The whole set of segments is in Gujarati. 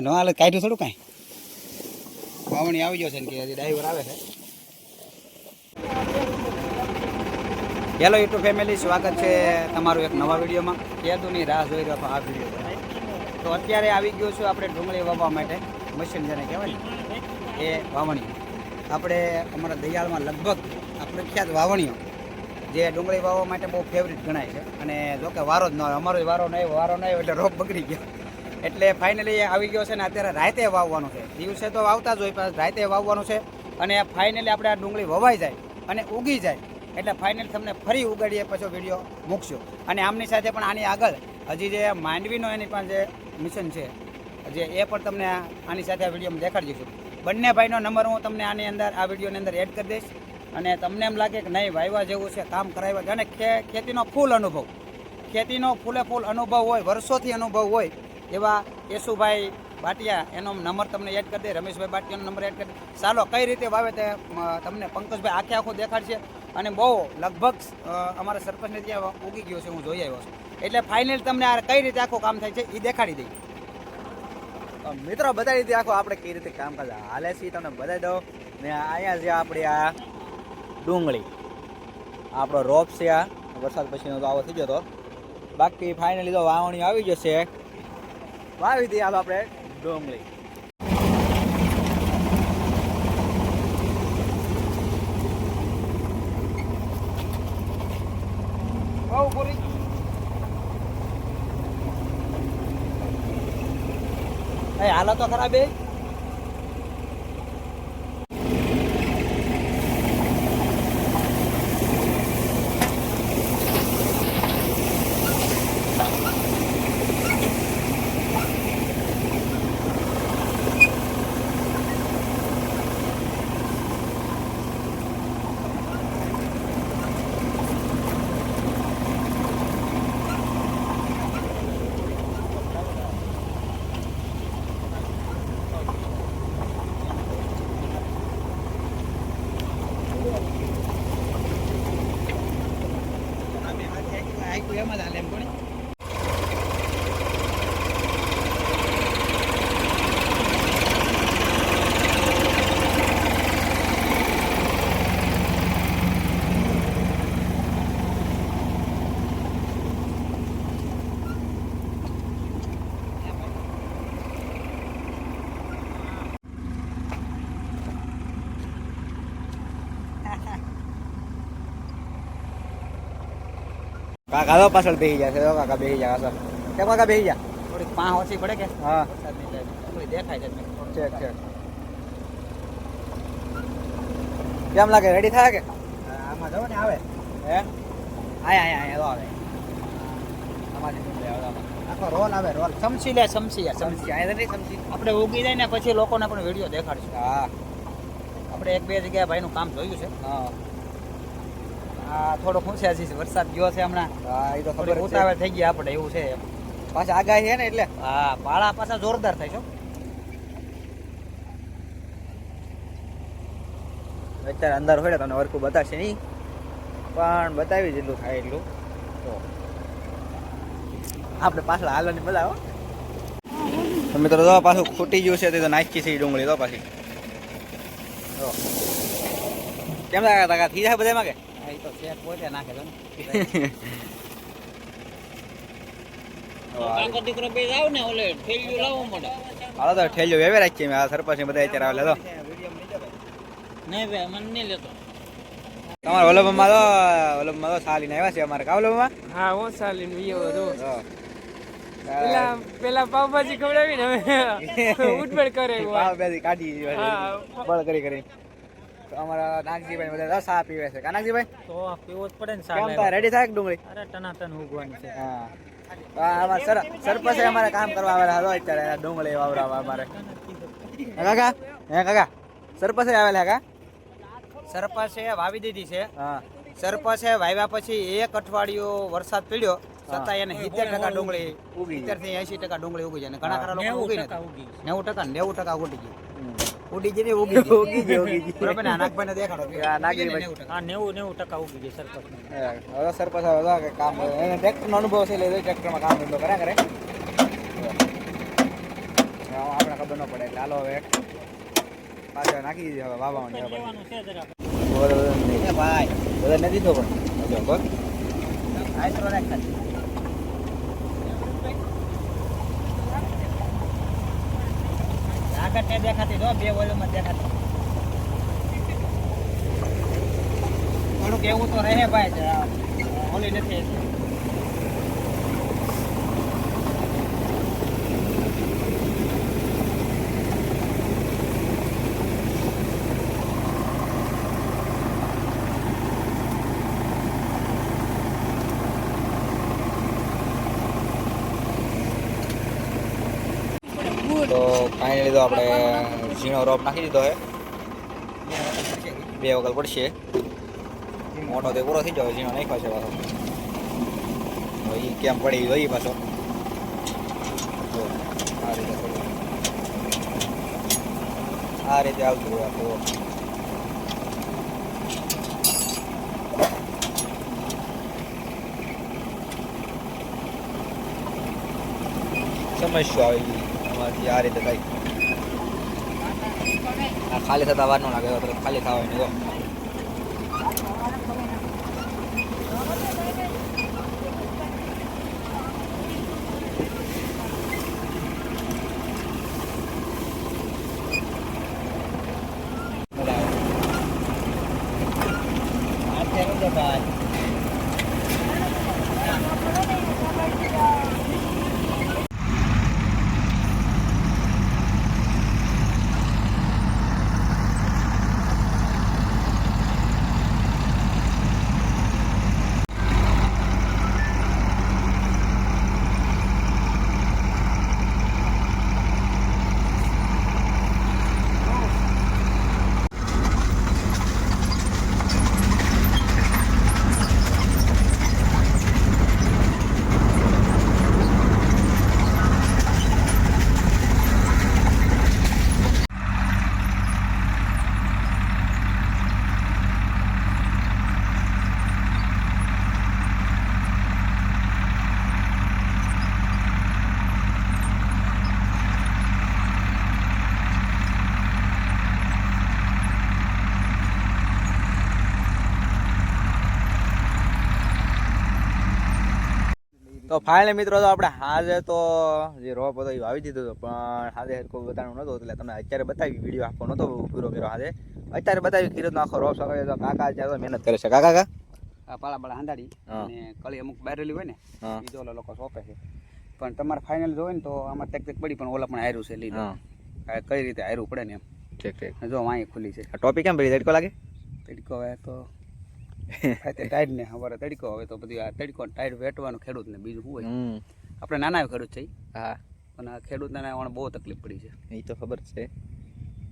ન હાલે, કાઢ્યું થોડું કાંઈ? વાવણી આવી જશે ને કે હજી ડ્રાઈવર આવે છે. હેલો યુટ્યુબ ફેમિલી, સ્વાગત છે તમારું એક નવા વિડીયોમાં. કેદુની રાહ જોઈ રહ્યો આ વીડિયો તો અત્યારે આવી ગયો છું આપણે ડુંગળી વાવવા માટે, મશીન જેને કહેવાય એ વાવણીઓ આપણે અમારા દયાળમાં લગભગ આ પ્રખ્યાત વાવણીઓ જે ડુંગળી વાવવા માટે બહુ ફેવરિટ ગણાય છે. અને જો કે વારો જ ન હોય અમારો વારો ન આવ્યો, વારો ન આવ્યો એટલે રોપ બગડી ગયો. એટલે ફાઇનલી આવી ગયો છે ને અત્યારે રાતે વાવવાનું છે. દિવસે તો વાવતા જ હોય, પણ રાતે વાવવાનું છે. અને ફાઇનલી આપણે આ ડુંગળી વવાઈ જાય અને ઉગી જાય. એટલે ફાઇનલ તમને ફરી ઉગાડીએ પછી વીડિયો મૂકશું. અને આમની સાથે પણ આની આગળ હજી જે માંડવીનો એની પણ જે મિશન છે, જે એ પણ તમને આની સાથે આ વિડીયોમાં દેખાડી દઈશું. બંને ભાઈનો નંબર હું તમને આની અંદર, આ વિડીયોની અંદર એડ કરી દઈશ. અને તમને એમ લાગે કે નહીં, વાયવા જેવું છે, કામ કરાવ્યા છે. અને ખેતીનો ફૂલ અનુભવ. ખેતીનો ફૂલે ફૂલ અનુભવ હોય, વર્ષોથી અનુભવ હોય, એવા યેસુભાઈ બાટિયા, એનો નંબર તમને એડ કરી દે, રમેશભાઈ બાટિયાનો નંબર એડ કરી ચાલો, કઈ રીતે વાવે તે તમને પંકજભાઈ આખે આખું દેખાડશે. અને બહુ લગભગ અમારા સરપંચને ત્યાં ઉગી ગયો છે, હું જોઈ આવ્યો છું. એટલે ફાઇનલ તમને આ કઈ રીતે આખું કામ થાય છે એ દેખાડી દઈએ. મિત્રો બતાવી દીધી આખો આપણે કઈ રીતે કામ કરે હાલે છે તમને બતાવી દઉં. ને અહીંયા જે આપણે આ ડુંગળી. આપણો રોપ છે આ. વરસાદ પછીનો તો આવો થઈ ગયો તો. બાકી ફાઇનલી તો વાવણી આવી જશે. વાવી દઈએ આપણે ડુંગળી. બહુ પૂરી. એ હાલો તો ખરાબ એ એમ જ હાલે એમ કોને કાકા તો પાછળ બેસી જશે તો કાકા બેસી જાય સર કેમ કાકા બેસી જા થોડીક પાંચ ઓછી પડે કે? હા. દેખાય છે ચેક ચેક કેમ લાગે? રેડી થાય કે? આમાં જવો ને આવે. હે? આયા આયા આયા આવે. આખો રોલ આવે રોલ. સમસી લે સમસી સમસી આયા આપણે ઉગી જાય ને પછી લોકોને પણ વીડિયો દેખાડશું. હા. આપણે એક બે જગ્યાએ ભાઈનું કામ જોયું છે. હા. થોડો ખૂંસ્યા છે વરસાદ ગયો છે હમણાં. હા એ તો ખબર ઉતાવળ થઈ ગયા આપણે એવું છે પાછા આગાહી છે ને એટલે? હા પાળા પાછા જોરદાર થાય છે અત્યારે અંદર હોય તમને વર્કું બતાવશે નહીં. પણ બતાવી જેટલું થાય એટલું. તો આપણે પાછળ હાલવાની બોલાવો. તો મિત્રો તો પાછું ખૂટી ગયું છે તે તો નાખી છે ડુંગળી તો પાછી. કેમ લાગે તાકા થઈ જાય બધામાં કે? તો શેક પોતે નાખે ને. કાકા દીકરો બે જાવ ને ઓલે થેલીઓ લાવો મળે હાલો તો ઠેલ્યો વેવે રાખીએ આ સરપંચ બધા અત્યારે આવે તો નહીં ભાઈ મને નહીં લેતો તમારા વલ્લભમાં તો વલ્લભમાં તો સાલીને આવ્યા છે અમારે કા વલ્લભમાં હા હું સાલીન વિયો હતો પેલા પેલા પાવભાજી ખવડાવીને હવે ઉઠબડ કરે કાઢી બળ કરી કરી તો અમારા નાગજીભાઈ બધા ચા પીવે છે. કા નાગજીભાઈ? તો પીવો જ પડે ને તા? રેડી થાય કે ડુંગળી? અરે ટનાટન ઉગવાની છે. હા. આ અમારા સર સરપંચે અમારે કામ કરવા આવેલા હતો અત્યારે ડુંગળી વાવરાવા અમારે. કાકા? હે કાકા? સરપંચે આવેલા કા? સરપંચે વાવી દીધી છે. હા. સરપંચે વાવ્યા પછી એક અઠવાડિયું વરસાદ પડ્યો. છતાં એને સિત્તેર ટકા ડુંગળી ઉગી સિત્તેરથી એસી ટકા ડુંગળી ઉગી જાય ઘણા ખરા લોકો ઉગી નેવું ટકા નેવું ટકા ઉગી ગઈ. હમ. ઉડી જઈને ઉગી ગઈ. ઉગી ગઈ ઉગી ગઈ બરાબર ને આ નાગભાઈને દેખાડો આ નાગભાઈ. ભાઈ હા 90%. આ નેવું નેવું ટકા ઉગી ગઈ સરપસ હવે સરપસ હવે કે કામ એને ટ્રેક્ટરનો અનુભવ છે એટલે ટ્રેક્ટરમાં કામ ધંધો કર્યા કરે હવે આપણે ખબર ન પડે એટલે હાલો હવે પાછળ નાખી દીધી હવે વાવવાનું છે. એ ભાઈ બધા નથી દીધો પણ જો, બોલ. તો રાખ આગળ ત્યાં દેખાતી જો બે વોલ્યુમમાં દેખાતી. થોડુંક એવું તો રહે ભાઈ ઓલી નથી તો ફાઇનલી તો આપણે ઝીણો રોપ નાખી દીધો છે બે વગર પડશે. મોટો તે પૂરો થઈ જાય ઝીણો નાખ્યો છે પાછો. હવે ઈ કેમ પડી ગઈ પાછો. જો, આ રીતે થોડું. આ રીતે આવતું હોય આખું સમસ્યા આવી ગઈ. આમાંથી આ રીતે થાય. આ ખાલી થતા વાર ન લાગે હવે તરત ખાલી થવા જો અત્યારે તો ભાઈ તો ફાઇનલી મિત્રો તો આપણે હાજે તો જે રોપ હતો એ વાવી દીધો હતો પણ હાજે કોઈ બતાવવાનું નહોતું એટલે તમને અત્યારે બતાવી વીડિયો આખો નહોતો પૂરો કર્યો હાજે અત્યારે બતાવી કીધું આખો રોપ સગાવ્યો તો કાકા અત્યારે મહેનત કરે છે. કાકા? કાકા પાળા પાળા હાંડાડી અને કળી અમુક બારેલી હોય ને એ જો લોકો સોંપે છે. પણ તમારે ફાઇનલ જોવે ને તો આમાં ટેક ટેક પડી પણ ઓલા પણ હાર્યું છે લીધું કઈ રીતે હાર્યું પડે ને એમ. ઠીક ઠીક. જો વાંઈ ખુલ્લી છે. ટોપિક કેમ પડી? તડકો લાગે? તડકો હવે તે ટાઈડ ને હવારે તડકો હવે તો બધું આ તડકો ટાઈડ વેટવાનું ખેડૂત ને બીજું શું હોય? આપણે નાના ખેડૂત છે હા. પણ આ ખેડૂતને પણ બહુ તકલીફ પડી છે. એ તો ખબર છે.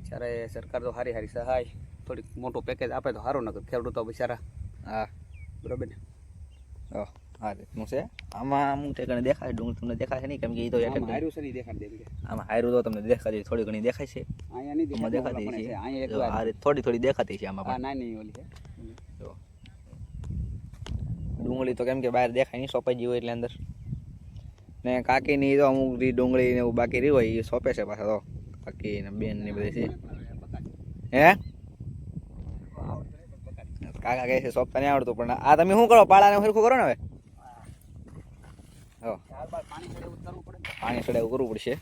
જ્યારે સરકાર તો સારી સારી સહાય થોડીક મોટું પેકેજ આપે તો સારું નકર ખેડૂતો બિચારા હા. બરોબર ને? હા હા રીતનું છે. આમાં અમુક ઠેકાણે દેખાય ડુંગળી તમને દેખાય છે નહીં કેમ કે એ તો એક આમાં હાર્યું છે ને ઈ દેખાડી દે એમ કે. આમાં તો તમને દેખાતી થોડી ઘણી દેખાય છે. અહીંયા નહીં દેખાતી છે. અહીંયા એક થોડી થોડી દેખાતી છે આમાં નાની ઓલી છે. ડુંગળી તો કેમ કે બહાર દેખાય નહીં, સોંપાઈ ગઈ હોય એટલે અંદર. ને કાકીની તો અમુક ડુંગળી ને એવું બાકી રહી હોય, એ સોંપે છે પાછા તો. કાકી ને બેન ને બધી છે. હે? કાકા કહે છે, સોંપતા નહીં આવડતું. પણ આ તમે શું કરો, પાળાને સરખું કરો ને હવે? પાણી ચડે કરવું પડશે.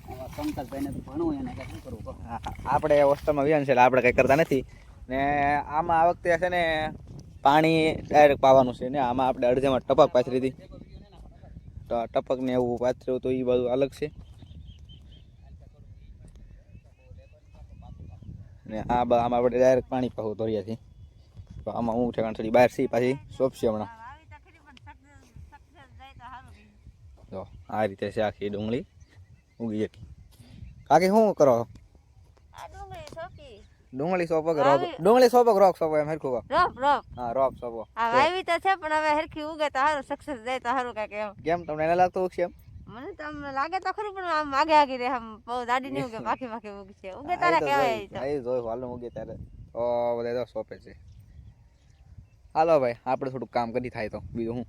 આપણે હોસ્ટેલમાં વ્યાન છે એટલે આપણે કંઈ કરતા નથી. ને આમાં આ વખતે છે ને પાણી ડાયરેક્ટ પાવાનું છે ને, આમાં આપણે અડધામાં ટપક પાથરી હતી તો ટપક ને એવું પાથર્યું તો એ બધું અલગ છે. ને આ આમાં આપણે ડાયરેક્ટ પાણી પાવું ધોરિયાથી. તો આમાં હું ઠેકાણ થોડી બહાર સી પાછી સોંપશે હમણાં. તો આ રીતે છે આખી ડુંગળી ઉગી જતી કાકી, શું કરો ડુંગળી સોપો કે રોપ ડુંગળી સોપો કે રોપ સોપો એમ હરખું કો રોપ રોપ હા રોપ સોપો આ વાવી તો છે પણ હવે હરખી ઉગે તો સક્સેસ જાય તો કાંઈક એમ. કેમ તમને એને લાગતું ઉગશે એમ? મને તો આમ લાગે તો ખરું પણ આમ આગે આગે રે આમ બહુ દાડી ની ઉગે બાકી પાખી ઉગશે. ઉગે તારા કહેવાય તો. એ જોઈ હાલો મૂકે ત્યારે. ઓ બધા તો સોંપે છે. હાલો ભાઈ આપણે થોડુંક કામ કરી થાય તો બીજું હું